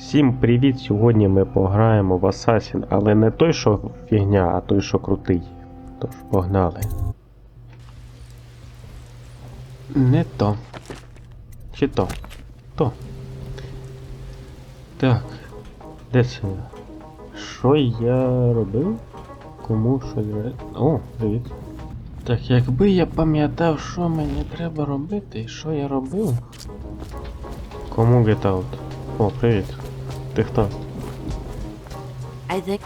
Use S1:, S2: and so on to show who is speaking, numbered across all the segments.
S1: Всім привіт! Сьогодні ми пограємо в Assassin, але не той, що фігня, а той, що крутий. Тож, погнали. Не то. Чи то? То. Так. Де це? Що я робив? Кому що я. О, привіт. Так, якби я пам'ятав, що мені треба робити і що я робив. Кому get out? О, привіт. Ти хто?
S2: Think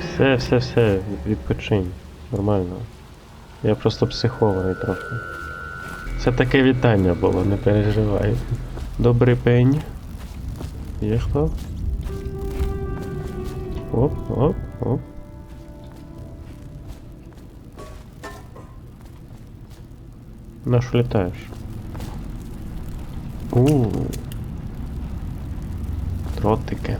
S1: Все, все, все, від- відпочинь. Нормально. Я просто психований трохи. Це таке вітання було, не переживай. Добрий пень. Є хто? Оп, оп, оп. На що літаєш? У. Тротики.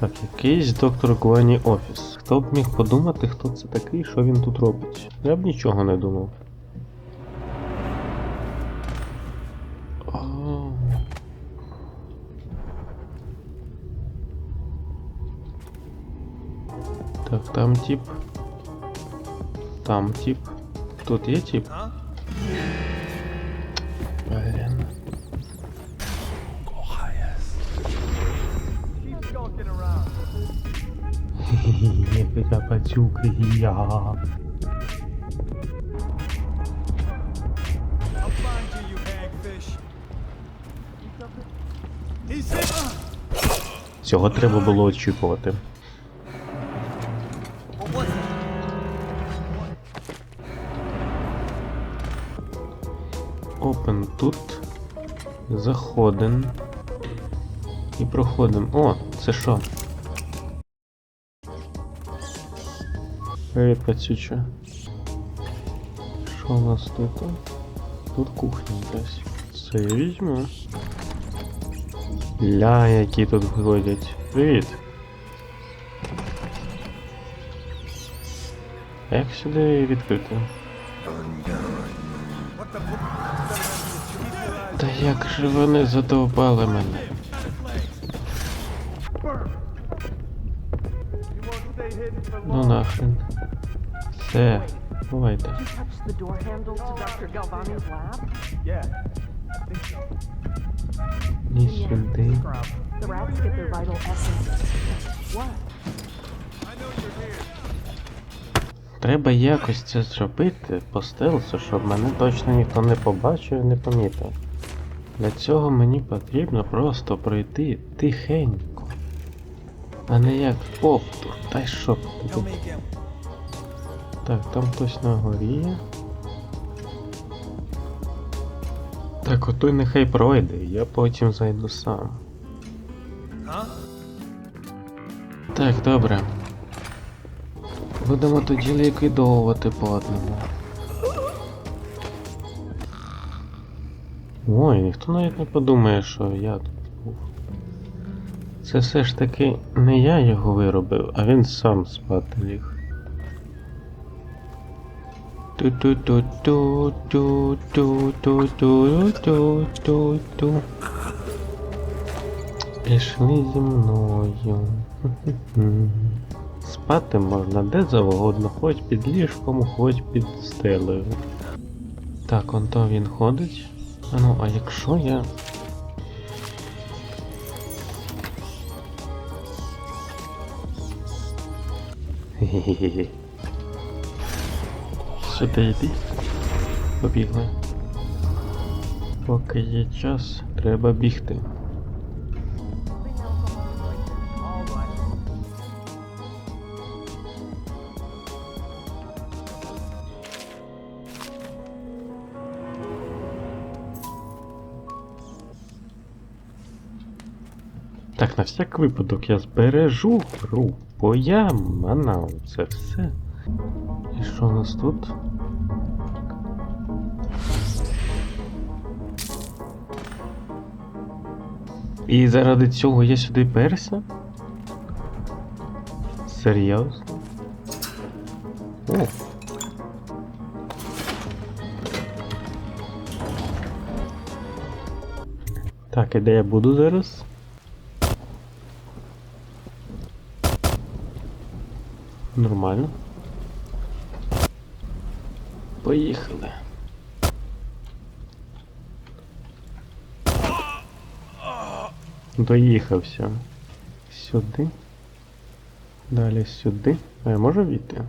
S1: Так, якийсь доктор Гуані офіс. Хто б міг подумати, хто це такий, що він тут робить? Я б нічого не думав. Так, там тип. Там тип. Тут є тип?
S3: Nefes apa şükriya.
S1: Цього треба було очікувати. опен тут. Заходим. І проходимо. О, це що? Пацюча. Що у нас тут? Тут кухня якась. Це я візьму. Ля, які тут ходять. Привіт. Як сюди відкрити? Та як же вони задовбали мене? Ну нахрен. Все, бувайте. Ні сюди. Треба якось це зробити по стелсу, щоб мене точно ніхто не побачив і не помітив. Для цього мені потрібно просто пройти тихенько. А не як повтур, та й що. Так, там хтось на горі. Так, отой нехай пройде, я потім зайду сам. Так, добре. Будемо тоді ліквідовувати по одному. Ой, ніхто навіть не подумає, що я тут був. Це все ж таки не я його виробив, а він сам спати ліг. Ту-ту-ту-ту-ту-ту-ту-ту-ту-ту. Пішли зі мною. Спати можна де завгодно, хоч під ліжком, хоч під стелею. Так, он то він ходить. А ну, а якщо я. Хе-хе-хе. Сюди йди. Побігли. Поки є час, треба бігти. Так, на всяк випадок я збережу гру, бо я манав це все. І що у нас тут? І заради цього я сюди перся? Серйозно? О. Так, і де я буду зараз? Нормально. Поїхали. Доїхався. Сюди. Далі сюди. А я можу війти?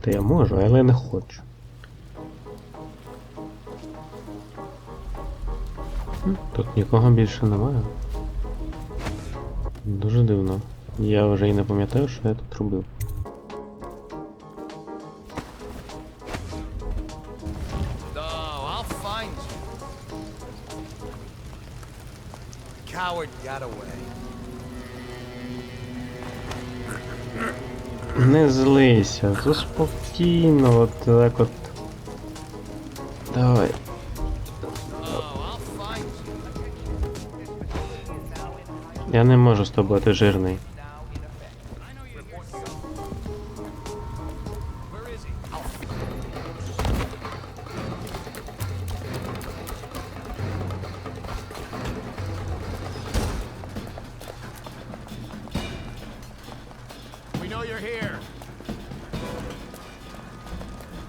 S1: Та я можу, але не хочу. Тут нікого більше немає. Дуже дивно. Я вже і не пам'ятаю, що я тут робив. Не злися, заспокійно, от так от. Давай. Я не можу з тобою, ти жирний.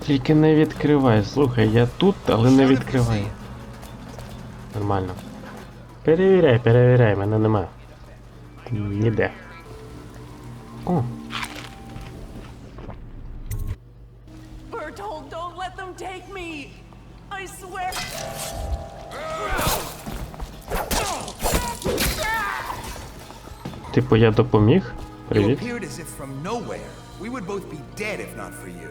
S1: Тільки не відкривай, слухай, я тут, але не відкривай. Нормально. Перевіряй, перевіряй, мене нема. Ніде. О,
S4: Bertold, don't let them take me! I swear.
S1: типу я допоміг.
S5: You
S1: Привіт.
S5: appeared as if from nowhere. We would both be dead if not for you.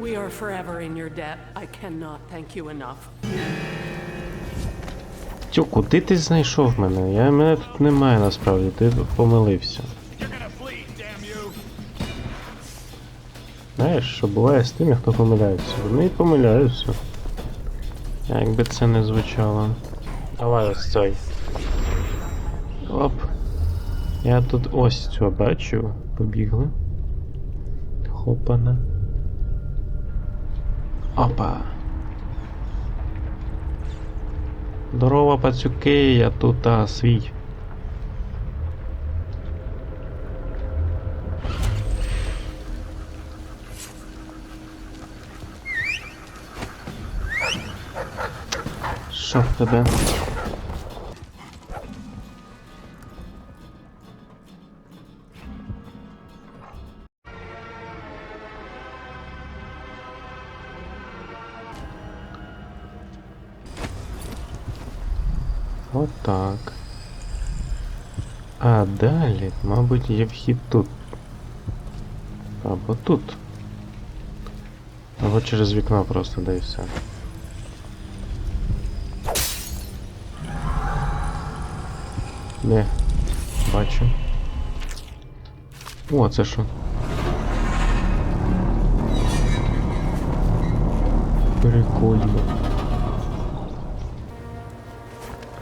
S4: We are forever in your debt. I cannot thank you enough.
S1: Тю, куди ти знайшов мене? Я мене тут немає насправді, ти помилився. Знаєш, що буває з тими, хто помиляється. Вони і помиляються. Як би це не звучало. Давай ось цей. Оп. Я тут ось цього бачу. Побігли. Хопана. Опа. Здорово, пацюки, я тут а, свій. Що в тебе? Отак. А далі, мабуть, є вхід тут. Або тут. Або через вікно просто, да і все. Де? Бачу. О, це що? Прикольно.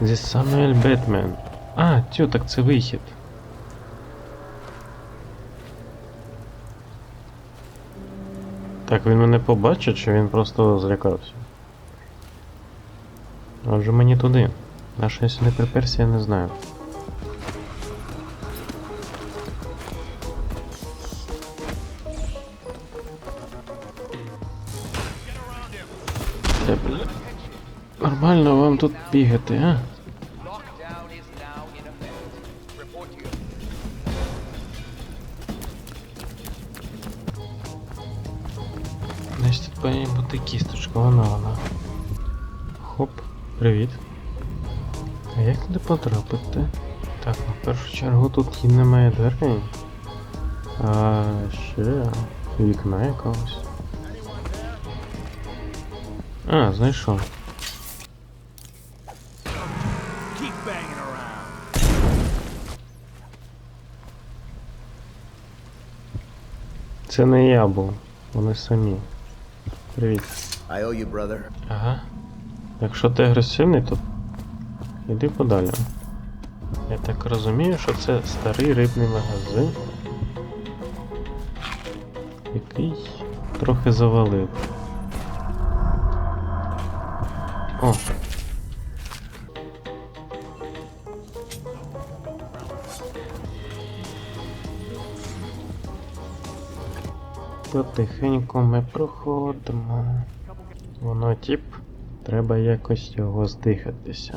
S1: Зі Самуель Бетмен. А, тю, так це вихід. Так, він мене побачить, чи він просто злякався? Отже мені туди. На що я сюди приперся, я не знаю. Нормально вам тут бігати, а? Привіт. А як туди потрапити? Так, ну, в першу чергу тут і немає дверей. А ще вікна якогось. А, знайшов. Це не я був. Вони самі. Привіт.
S5: I owe you, brother.
S1: Ага. Якщо ти агресивний, то йди подалі. Я так розумію, що це старий рибний магазин, який трохи завалив. О! Тихенько ми проходимо. Воно тип Треба якось його здихатися.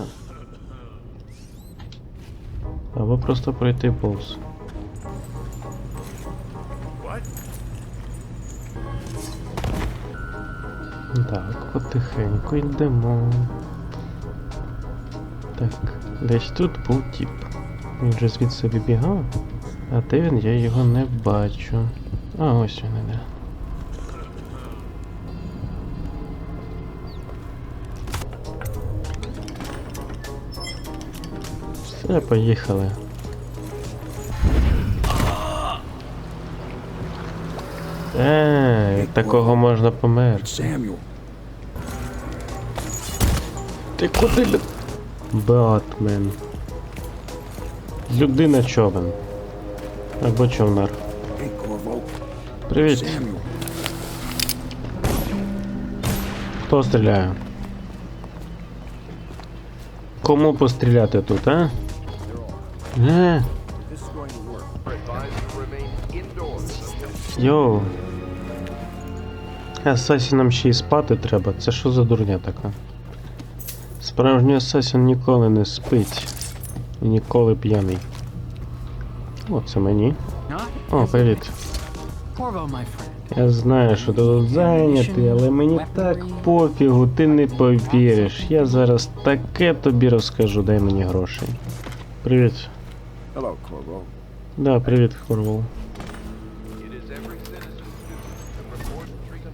S1: Або просто пройти повз. Так, потихеньку йдемо. Так, десь тут був тип. Він же звідси вибігав. А де він, я його не бачу. А ось він Все, поїхали. Ей, від такого можна померти. Ти куди. Батмен. Людина човен. Або човнар. Привіт. Хто стріляє? Кому постріляти тут, а? Е, йоу. Асасінам ще й спати треба. Це що за дурня така? Справжній асасін ніколи не спить. І ніколи п'яний. О, це мені. О, привіт. Я знаю, що ти тут зайнятий, але мені так пофігу, ти не повіриш. Я зараз таке тобі розкажу, дай мені грошей. Привіт.
S6: Hello, Corvo.
S1: Да,
S5: treason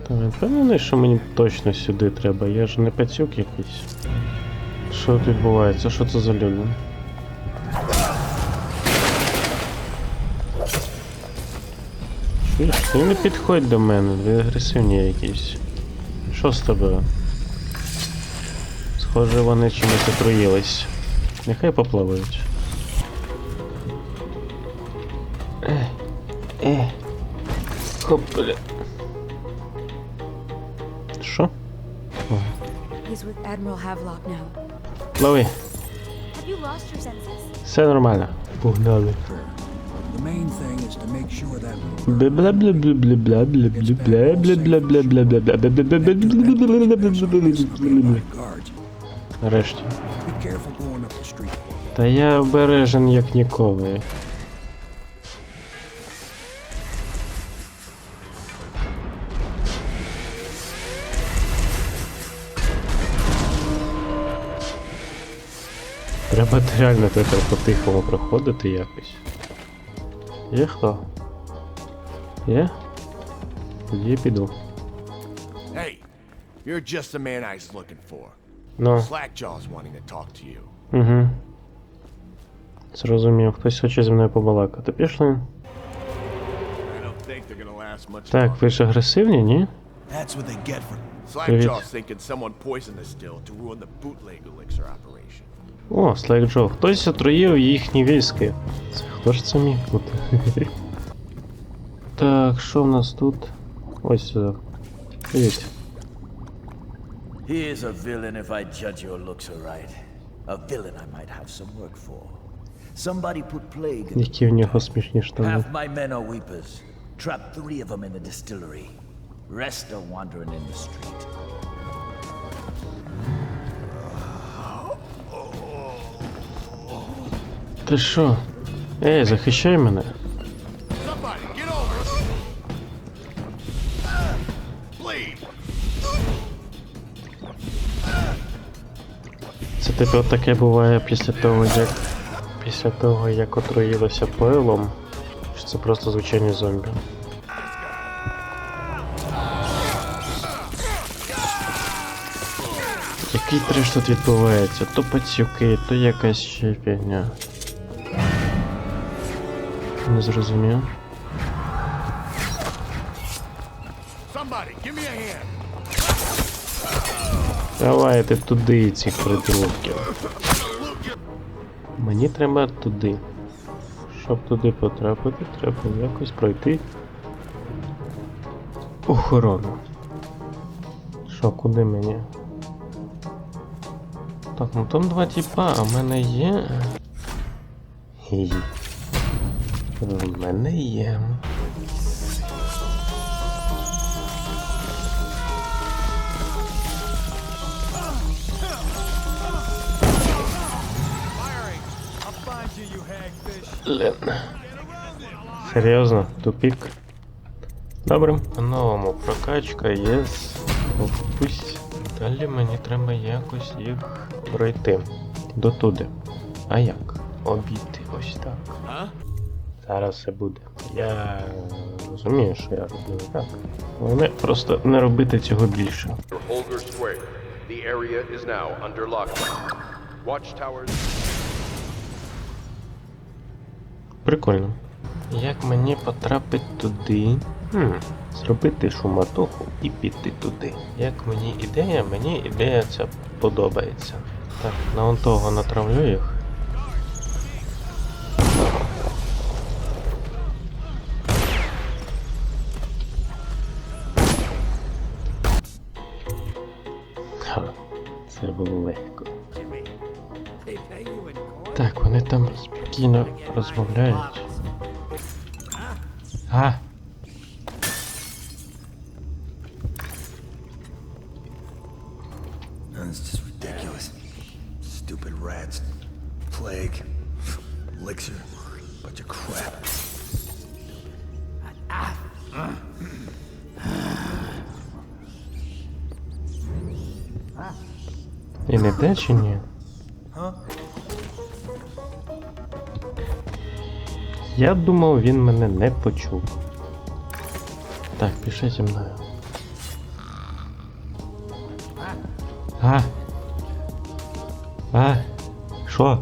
S1: Та він впевнений, що мені точно сюди треба. Я ж не пацюк якийсь. Що тут відбувається? Що це за люди? Чуєш, ти не підходь до мене, ви агресивні якісь. Що з тобою? Схоже, вони чимось отруїлись. Нехай поплавають. Бля. Що?
S2: He's with Admiral Havelock now.
S1: Лови, все нормально. Погнали. Нарешті. Та я обережен як ніколи. Треба реально тепер по-тихому проходити якось. Є хто? Є? Тоді піду.
S3: Hey, you're just the man I was looking for.
S1: Ну,
S3: Slackjaw's wanting to talk to you.
S1: угу. Зрозумів, хтось хоче зі мною побалакати. Пішли. Так, ви ж агресивні, ні?
S3: That's what they get for Slackjaw's thinking someone poisoned the still to ruin the bootleg elixir operation.
S1: О, Слайк Джо, хтось отруїв їхні військи. Це хто ж це міг бути? так, що в нас тут? Ось сюди. Привіт.
S7: He is a villain if I judge your looks aright. A villain I might have some work for. Somebody put plague in
S1: Які в нього смішні штани.
S7: Half my men are weepers. Trap three of them in the distillery. Rest are wandering in the street.
S1: Ти що? Ей, захищай мене. Це типу таке буває після того, як. Після того, як отруїлося пилом. Чи це просто звичайні зомбі? Який треш тут відбувається? То пацюки, то якась ще фігня. Не зрозумів. Давайте туди цих придурків. Мені треба туди. Щоб туди потрапити, треба якось пройти охорону. Що, куди мені? Так, ну там два типа, а в мене є. Хі. В мене є. Ладно. Серйозно, тупик. Добре. Новому прокачка є. Пусть далі мені треба якось їх пройти. Дотуди. А як? Обійти ось так. Зараз все буде. Я розумію, що я роблю не так. Головне просто не робити цього більше. Прикольно. Як мені потрапити туди? Хм, зробити шуматоху і піти туди. Як мені ідея, мені ідея ця подобається. Так, на он того натравлю їх. Ха, це було легко. Так, вони там спокійно розмовляють. І не де чи ні? Я думав, він мене не почув. Так, пішли зі мною. А. А. Що?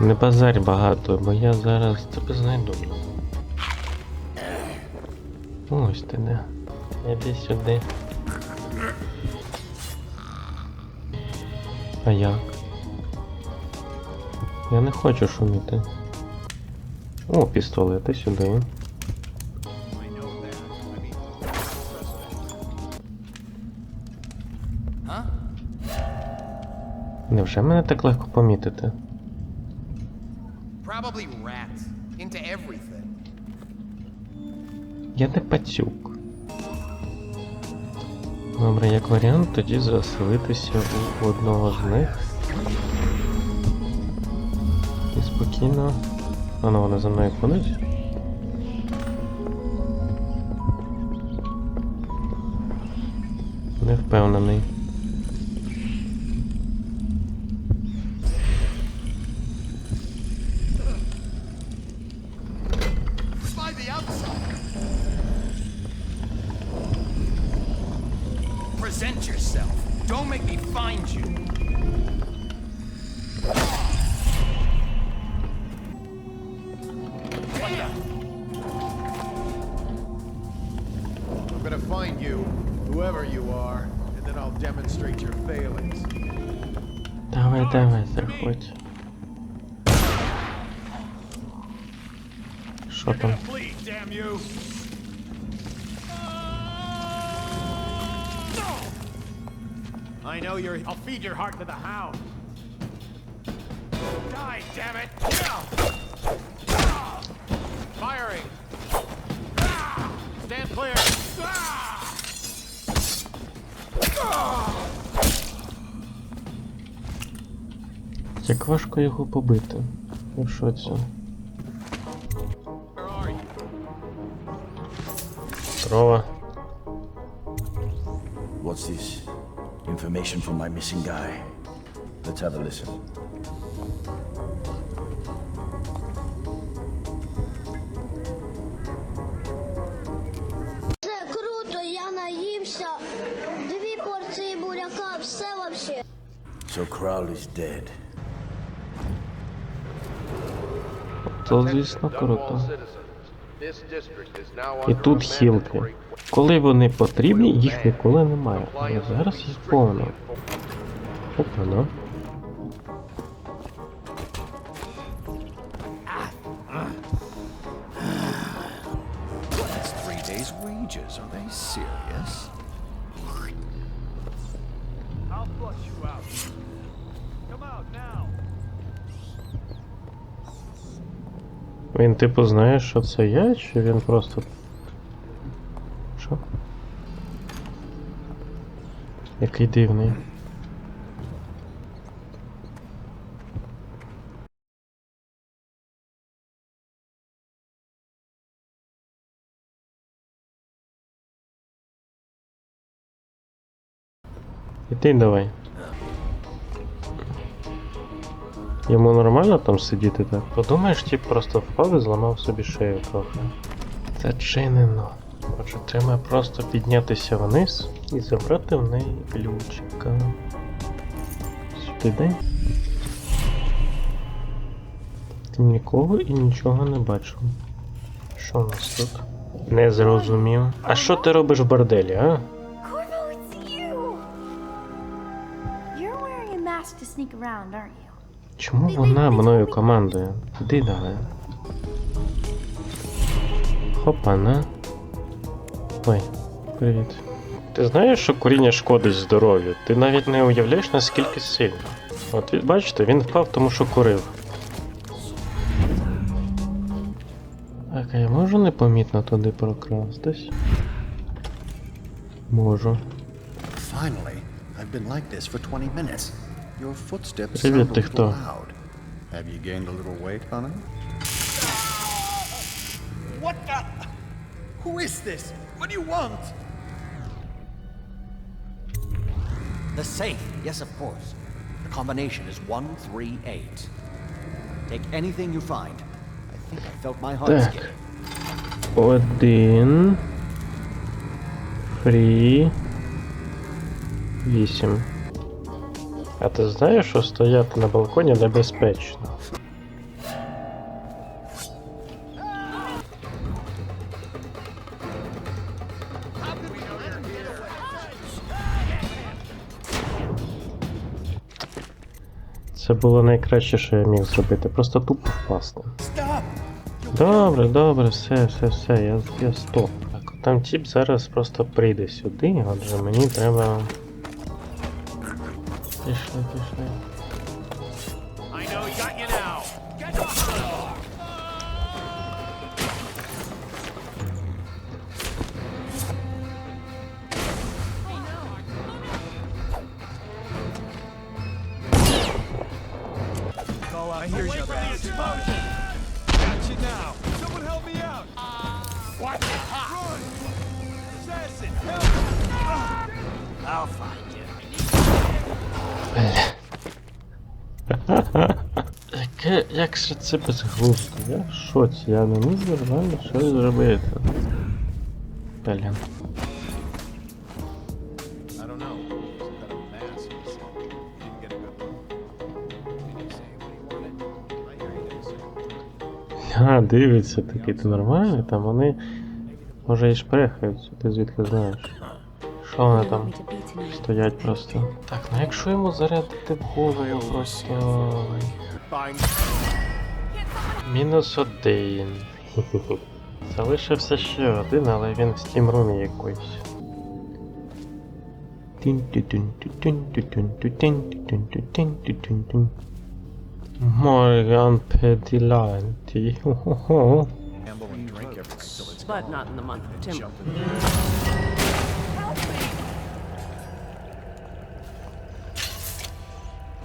S1: Не базарь багато, бо я зараз тебе знайду. Ось ти де. Іди сюди. А як? Я не хочу шуміти. О, пістолети сюди. Невже мене так легко помітити?
S8: Probably rats. Into everything.
S1: Я не пацюк. Добре, як варіант, тоді заселитися у одного з них. І спокійно. А ну вони за мною ходить. Не впевнений.
S8: Present yourself. Don't make me find you.
S3: I'm gonna find you, whoever you are, and then I'll demonstrate your failings.
S1: Давай, давай, заходь. Що там?
S3: I know you're. I'll feed your heart to the hound. Die, damn it! Firing! Stand clear!
S1: Як важко його побити. Я в шоці.
S3: Where
S7: Information from my missing guy. Let's have a listen.
S9: Це круто, я наївся. Дві порції буряка, все вообще.
S7: So Crowley's dead.
S1: То, звісно,
S5: Dunwall
S1: круто.
S5: citizens. This district is now
S1: І
S5: under
S1: тут
S5: a
S1: хілки. Коли вони потрібні, їх ніколи немає. Але зараз їх повно. ну.
S3: Out now.
S1: Він типу знає, що це я, чи він просто. Який дивний. І ти давай. Йому нормально там сидіти так? Подумаєш, тип просто впав і зламав собі шею трохи. Зачинено. Отже, треба просто піднятися вниз і забрати в неї ключика. Сюди. Ти нікого і нічого не бачив. Що у нас тут? Не зрозумів. А що ти робиш в борделі, а? Чому вона мною командує? Іди давай. Хопана. Ой, привіт. Ти знаєш, що куріння шкодить здоров'ю? Ти навіть не уявляєш, наскільки сильно. От бачите, він впав, тому що курив. Так, а я можу непомітно туди прокрастись? Можу.
S10: Finally, I've been like this for 20 minutes. Your footsteps
S1: Привіт,
S10: sound a
S1: ти
S10: little loud. Have you gained a little weight, honey?
S8: is this? What do you want?
S7: The safe, yes, of course. The combination is 138. Take anything you find. I think I felt my heart
S1: Так.
S7: skip.
S1: Один. Фрі. Вісім. А ти знаєш, що стояти на балконі небезпечно? Це було найкраще, що я міг зробити. Просто тупо впасти. Добре, добре, все, все, все, я, я стоп. Так, там тіп зараз просто прийде сюди, отже мені треба. Пішли, пішли.
S3: You.
S1: Яке, як же це безглуздо? Я в шоці, я не можу нормально щось зробити. Блін. А, дивиться такий, ти нормальний? Там вони. Може і шпрехаються, ти звідки знаєш? Що вони там? Стоять просто. Так, ну якщо йому зарядити в голову просто. Мінус один. Залишився ще один, але він в стімрумі якоїсь. Морган Педіланті.
S4: But not in the month of timber.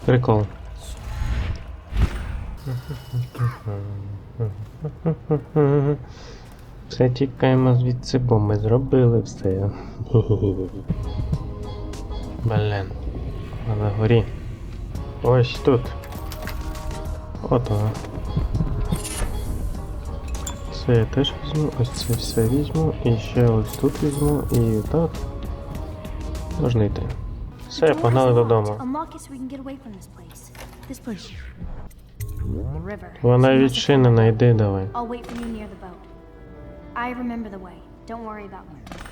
S1: Прикол. Все тікаємо звідси, бо ми зробили все. Блін. На горі. Ось тут. От воно. Це я теж візьму, ось це все візьму, і ще ось тут візьму, і так. Можна йти. Все, погнали додому. Вона відчинена, йди давай.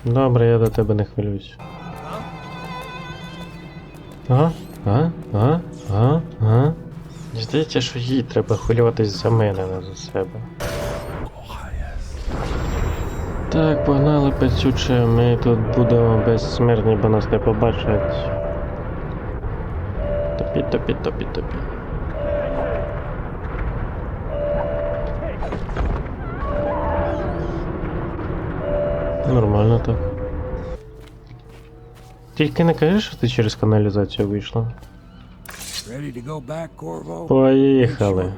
S1: Добре, я до тебе не хвилююсь. А? А? А? А? А? Здається, що їй треба хвилюватись за мене, не за себе. Так, погнали пацюче, ми тут будемо безсмертні, бо нас не побачать. Топі, топі, топі, топі. Нормально так. Тільки не кажи, що ти через каналізацію вийшла. Поїхали.